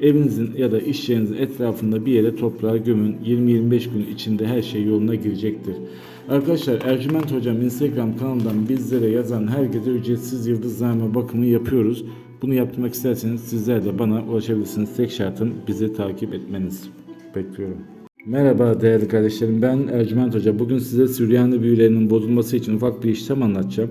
evinizin ya da iş yerinizin etrafında bir yere toprağa gömün. 20-25 gün içinde her şey yoluna girecektir. Arkadaşlar Ercüment Hocam Instagram kanalından bizlere yazan herkese ücretsiz yıldızlarma bakımı yapıyoruz. Bunu yaptırmak isterseniz sizler de bana ulaşabilirsiniz. Tek şartım bizi takip etmeniz. Bekliyorum. Merhaba değerli kardeşlerim ben Ercüment Hoca. Bugün size Süryani büyülerinin bozulması için ufak bir işlem anlatacağım.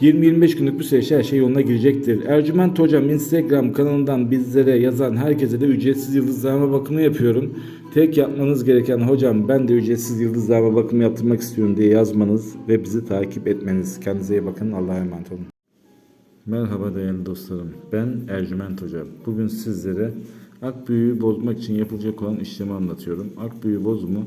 20-25 günlük bir süreçte her şey yoluna girecektir. Ercüment Hocam Instagram kanalından bizlere yazan herkese de ücretsiz yıldızlama bakımı yapıyorum. Tek yapmanız gereken hocam ben de ücretsiz yıldızlama bakımı yaptırmak istiyorum diye yazmanız ve bizi takip etmeniz. Kendinize iyi bakın. Allah'a emanet olun. Merhaba değerli dostlarım. Ben Ercüment Hoca. Bugün sizlere ak büyüğü bozmak için yapılacak olan işlemi anlatıyorum. Ak büyüğü bozumu